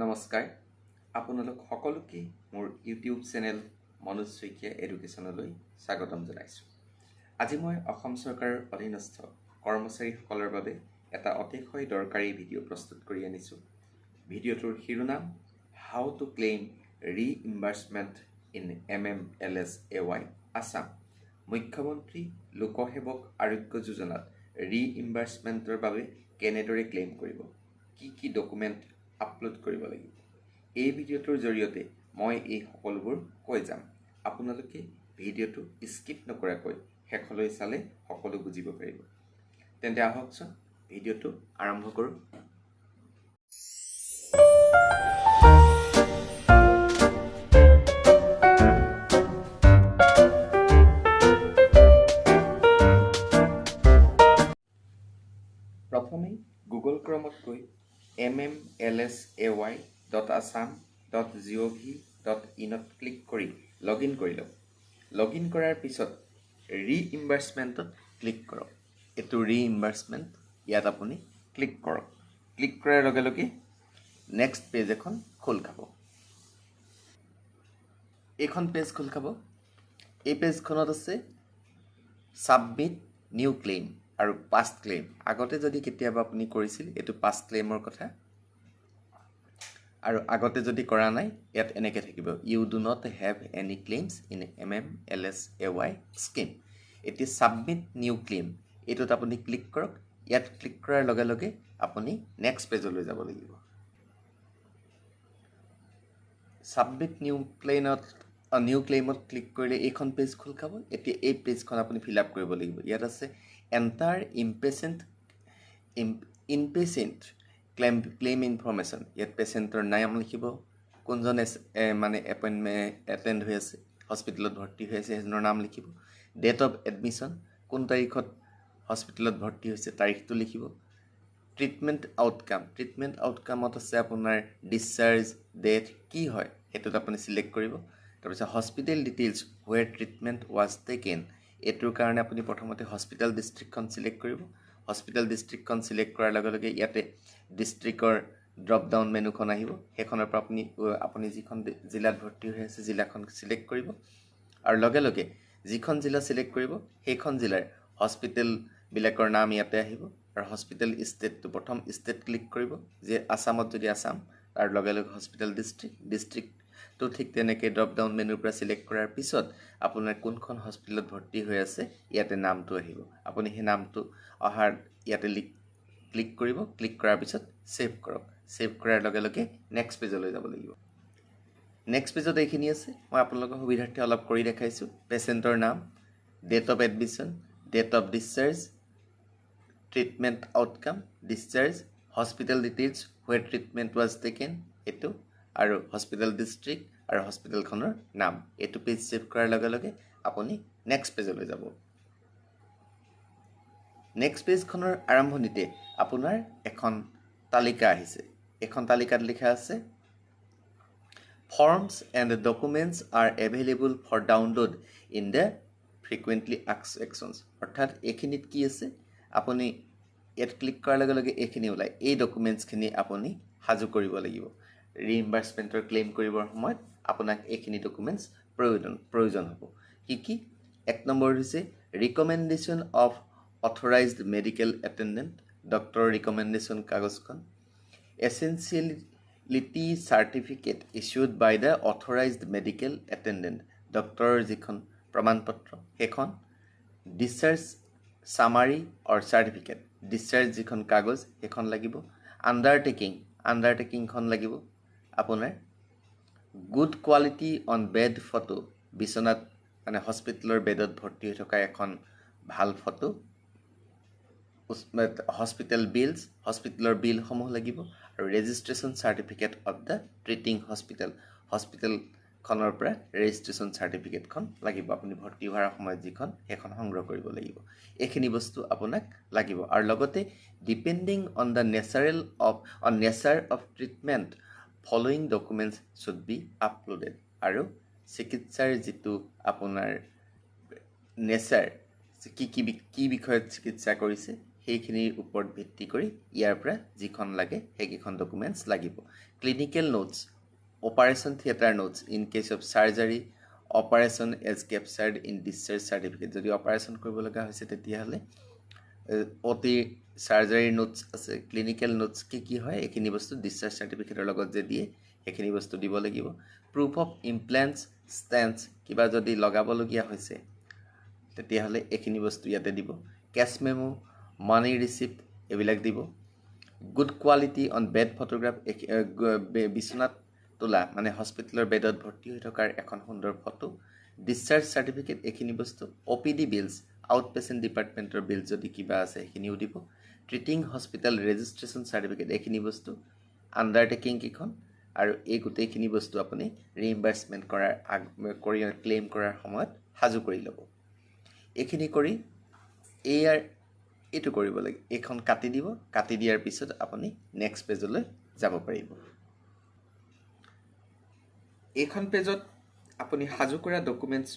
নমস্কাৰ। আপোনালোক সকলোকে মোৰ ইউটিউব চেনেল মনোজ শইকীয়া এডুকেশ্যনলৈ স্বাগতম জনাইছোঁ। আজি মই অসম চৰকাৰৰ অধীনস্থ কৰ্মচাৰীসকলৰ বাবে এটা অতিশয় দৰকাৰী ভিডিঅ' প্ৰস্তুত কৰি আনিছোঁ। ভিডিঅ'টোৰ শিৰোনাম how to claim reimbursement in M M L S A Y Assam মুখ্যমন্ত্ৰী, লোকসেৱক আৰোগ্য যোজনাত ৰি ইম্বাৰ্চমেণ্টৰ বাবে কেনেদৰে ক্লেইম কৰিব? কি কি ডকুমেণ্ট আপলোড কৰিব লাগিব। এই ভিডিঅ'টোৰ জৰিয়তে মই এই সকলোবোৰ কৈ যাম। আপোনালোকে ভিডিঅ'টো স্কিপ নকৰাকৈ শেষলৈ চালে সকলো বুজিব পাৰিব। তেন্তে আহকচোন ভিডিঅ'টো আৰম্ভ কৰোঁ। L S A Y dot Assam dot G O' V dot ইনত click কৰি লগ ইন কৰি লওক। লগ ইন কৰাৰ পিছত ৰি ইম্বাৰ্চমেণ্টত ক্লিক কৰক। এইটো ৰি ইম্বাৰ্চমেণ্ট ইয়াত আপুনি ক্লিক কৰক। ক্লিক কৰাৰ লগে লগে নেক্সট পেজ এখন খোল খাব এইখন পেজ খোল খাব এই পেজখনত আছে ছাবমিট নিউ ক্লেইম আৰু পাষ্ট ক্লেইম আগতে যদি কেতিয়াবা আপুনি কৰিছিল এইটো পাষ্ট ক্লেইমৰ কথা। আৰু আগতে যদি কৰা নাই ইয়াত এনেকৈ থাকিব। You do not have any claims in M M L S A Y scheme এতিয়া ছাবমিট নিউ ক্লেইম এইটোত আপুনি ক্লিক কৰক। ইয়াত ক্লিক কৰাৰ লগে লগে আপুনি নেক্সট পেজলৈ যাব লাগিব। ছাবমিট নিউ ক্লেইমত নিউ ক্লেইমত ক্লিক কৰিলে এইখন পেজ খোল খাব এতিয়া এই পেজখন আপুনি ফিল আপ কৰিব লাগিব। ইয়াত আছে enter impatient inpatient claim claim information ইয়াত পেচেণ্টৰ নাম লিখিব, কোনজন মানে এপইণ্টমেণ্ট এটেণ্ড হৈ আছে, হস্পিটেলত ভৰ্তি হৈ আছে, সেইজনৰ নাম লিখিব। ডেট অফ এডমিশ্যন, কোন তাৰিখত হস্পিটেলত ভৰ্তি হৈছে, তাৰিখটো লিখিব। ট্ৰিটমেণ্ট আউটকাম, ট্ৰিটমেণ্ট আউটকামত আছে আপোনাৰ ডিছচাৰ্জ ডেট কি হয়, সেইটোত আপুনি চিলেক্ট কৰিব। তাৰপিছত hospital details where treatment was taken এইটোৰ কাৰণে আপুনি প্ৰথমতে হস্পিটেল ডিষ্ট্ৰিক্টখন চিলেক্ট কৰিব। হস্পিটেল ডিষ্ট্ৰিক্টখন চিলেক্ট কৰাৰ লগে লগে ইয়াতে ডিষ্ট্ৰিক্টৰ ড্ৰপ ডাউন মেনুখন আহিব। সেইখনৰ পৰা আপুনি আপুনি যিখন জিলাত ভৰ্তি হৈ আছে, জিলাখন চিলেক্ট কৰিব। আৰু লগে লগে যিখন জিলা চিলেক্ট কৰিব, সেইখন জিলাৰ হস্পিটেলবিলাকৰ নাম ইয়াতে আহিব। আৰু হস্পিটেল ষ্টেটটো প্ৰথম ষ্টেট ক্লিক কৰিব, যে আছামত যদি আছাম তাৰ লগে লগে হস্পিটেল ডিষ্ট্ৰিক্ট ডিষ্ট্ৰিক্ট ডিষ্ট্ৰিক্টটো ঠিক তেনেকৈ ড্ৰপ ডাউন মেনুৰ পৰা চিলেক্ট কৰাৰ পিছত আপোনাৰ কোনখন হস্পিটেলত ভৰ্তি হৈ আছে, ইয়াতে নামটো আহিব। আপুনি সেই নামটো অহাৰ ইয়াতে লিখ ক্লিক কৰিব। ক্লিক কৰাৰ পিছত ছেভ কৰক। ছেভ কৰাৰ লগে লগে নেক্সট পেজলৈ যাব লাগিব। নেক্সট পেজত এইখিনি আছে। মই আপোনালোকৰ সুবিধাৰ্থে অলপ কৰি দেখাইছোঁ। পেচেণ্টৰ নাম date of admission date of discharge treatment outcome discharge hospital details where treatment was taken এইটো আৰু হস্পিটেল ডিষ্ট্ৰিক্ট আৰু হস্পিটেলখনৰ নাম। এইটো পেজ ছেভ কৰাৰ লগে লগে আপুনি নেক্সট পেজলৈ যাব। নেক্সট পেজখনৰ আৰম্ভণিতে আপোনাৰ এখন তালিকা আহিছে। এইখন তালিকাত লিখা আছে forms and documents are available for download in the frequently actions অৰ্থাৎ এইখিনিত কি আছে? আপুনি ইয়াত ক্লিক কৰাৰ লগে লগে এইখিনি ওলায়। এই ডকুমেণ্টছখিনি আপুনি সাজু কৰিব লাগিব। ৰিইম্বাৰ্চমেণ্টৰ ক্লেইম কৰিবৰ সময়ত আপোনাক এইখিনি ডকুমেণ্টছ প্ৰয়োজন প্ৰয়োজন হ'ব। কি কি? এক নম্বৰ হৈছে recommendation of authorised medical attendant ডক্টৰৰ ৰিকমেণ্ডেশ্যন কাগজখন। Essentiality certificate issued by the authorised medical attendant ডক্টৰৰ যিখন প্ৰমাণপত্ৰ, সেইখন discharge summary or certificate discharge যিখন কাগজ, সেইখন লাগিব। আণ্ডাৰটেকিং আণ্ডাৰটেকিংখন লাগিব। আপোনাৰ good quality on bed photo বিচনাত মানে হস্পিটেলৰ বেডত ভৰ্তি হৈ থকা এখন ভাল ফটো হস্পিটেল বিলছ হস্পিটেলৰ বিলসমূহ লাগিব আৰু registration certificate of the treating hospital হস্পিটেলখনৰ পৰা ৰেজিষ্ট্ৰেশ্যন চাৰ্টিফিকেটখন লাগিব। আপুনি ভৰ্তি হোৱাৰ সময়ত যিখন সেইখন সংগ্ৰহ কৰিব লাগিব। এইখিনি বস্তু আপোনাক লাগিব। আৰু লগতে depending on the natural of on nature of treatment following documents should be uploaded আৰু চিকিৎসাৰ যিটো আপোনাৰ নেচাৰ, কি কি কি বিষয়ত চিকিৎসা কৰিছে, সেইখিনিৰ ওপৰত ভিত্তি কৰি ইয়াৰ পৰা যিখন লাগে, সেইকেইখন ডকুমেণ্টছ লাগিব। Clinical notes operation theatre notes in case of surgery operation as captured in discharge certificate যদি অপাৰেশ্যন কৰিব লগা হৈছে, তেতিয়াহ'লে অতি চাৰ্জাৰীৰ নোটছ আছে ক্লিনিকেল নোটছ কি কি হয় এইখিনি বস্তু ডিছচাৰ্জ চাৰ্টিফিকেটৰ লগত যে দিয়ে সেইখিনি বস্তু দিব লাগিব। প্ৰুফ অফ ইমপ্লেণ্টছ ষ্টেণ্টছ কিবা যদি লগাবলগীয়া হৈছে, তেতিয়াহ'লে এইখিনি বস্তু ইয়াতে দিব। কেছ মেমো মানি ৰিচিপ্ট এইবিলাক দিব। Good quality on bed photograph বিচনাত তোলা মানে হস্পিটেলৰ বেডত ভৰ্তি হৈ থকাৰ এখন সুন্দৰ ফটো। ডিছচাৰ্জ চাৰ্টিফিকেট এইখিনি বস্তু O' P D bills out patient ডিপাৰ্টমেণ্টৰ বিল যদি কিবা আছে, সেইখিনিও দিব। ট্ৰিটিং হস্পিটেল ৰেজিষ্ট্ৰেশ্যন চাৰ্টিফিকেট এইখিনি বস্তু আণ্ডাৰটেকিং কেইখন আৰু এই গোটেইখিনি বস্তু আপুনি ৰিইম্বাৰ্চমেণ্ট কৰাৰ আগ কৰি ক্লেইম কৰাৰ সময়ত সাজু কৰি ল'ব। এইখিনি কৰি এইয়াৰ এইটো কৰিব লাগে এইখন কাটি দিব কাটি দিয়াৰ পিছত আপুনি নেক্সট পেজলৈ যাব পাৰিব। এইখন পেজত আপুনি সাজু কৰা ডকুমেণ্টছ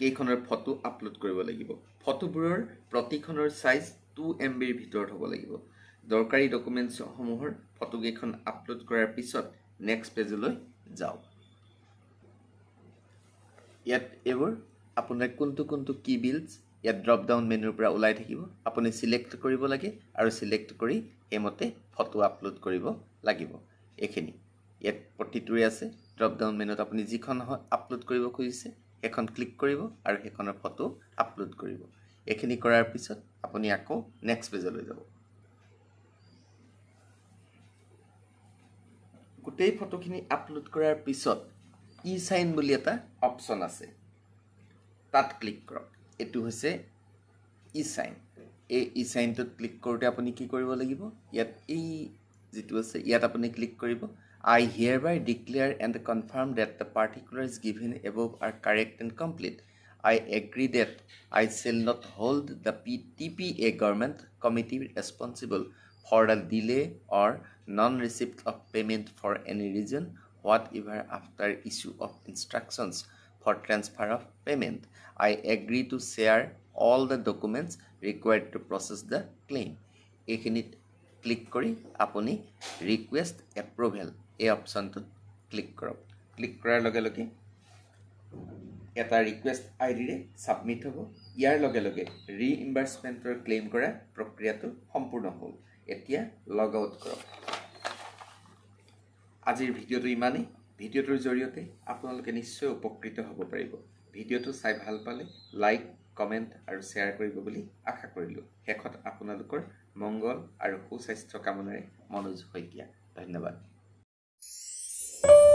কেইখনৰ ফটো আপলোড কৰিব লাগিব? ফটোবোৰৰ প্ৰতিখনৰ চাইজ টু এম বিৰ ভিতৰত হ'ব লাগিব। দৰকাৰী ডকুমেণ্টছসমূহৰ ফটোকেইখন আপলোড কৰাৰ পিছত নেক্সট পেজলৈ যাওক। ইয়াত এইবোৰ আপোনাৰ কোনটো কোনটো কি বিলছ ইয়াত ড্ৰপ ডাউন মেনুৰ পৰা ওলাই থাকিব। আপুনি চিলেক্ট কৰিব লাগে আৰু চিলেক্ট কৰি সেইমতে ফটো আপলোড কৰিব লাগিব। এইখিনি। ইয়াত প্ৰতিটোৰে আছে। ড্ৰপ ডাউন মেনুত আপুনি যিখন আপলোড কৰিব খুজিছে। সেইখন ক্লিক কৰিব আৰু সেইখনৰ ফটো আপলোড কৰিব। এইখিনি কৰাৰ পিছত আপুনি আকৌ নেক্সট পেজলৈ যাব। গোটেই ফটোখিনি আপলোড কৰাৰ পিছত ই চাইন বুলি এটা অপশ্যন আছে। তাত ক্লিক কৰক। এইটো হৈছে ই চাইন এই ই চাইনটোত ক্লিক কৰোঁতে আপুনি কি কৰিব লাগিব? ইয়াত এই যিটো আছে ইয়াত আপুনি ক্লিক কৰিব। I hereby declare and confirm that the particulars given above are correct and complete I agree that I shall not hold the P T P A government committee responsible for the delay or non receipt of payment for any reason whatever after issue of instructions for transfer of payment I agree to share all the documents required to process the claim এইখিনিত click কৰি আপুনি request approval এই অপশ্যনটোত click কৰক click কৰাৰ লগে লগে এটা request I ডিৰে submit হ'ব। ইয়াৰ লগে লগে ৰিইম্বাৰ্চমেণ্টৰ ক্লেইম কৰা প্ৰক্ৰিয়াটো সম্পূৰ্ণ হ'ল। এতিয়া লগ আউট কৰক। আজিৰ ভিডিঅ'টো ইমানেই। ভিডিঅ'টোৰ জৰিয়তে আপোনালোকে নিশ্চয় উপকৃত হ'ব পাৰিব। ভিডিঅ'টো চাই ভালো পালে লাইক কমেণ্ট আৰু শ্বেয়াৰ কৰিব বুলি আশা কৰিলোঁ। শেষত আপোনালোকৰ মংগল আৰু সুস্বাস্থ্য কামনাৰে মনোজ শইকীয়া ধন্যবাদ।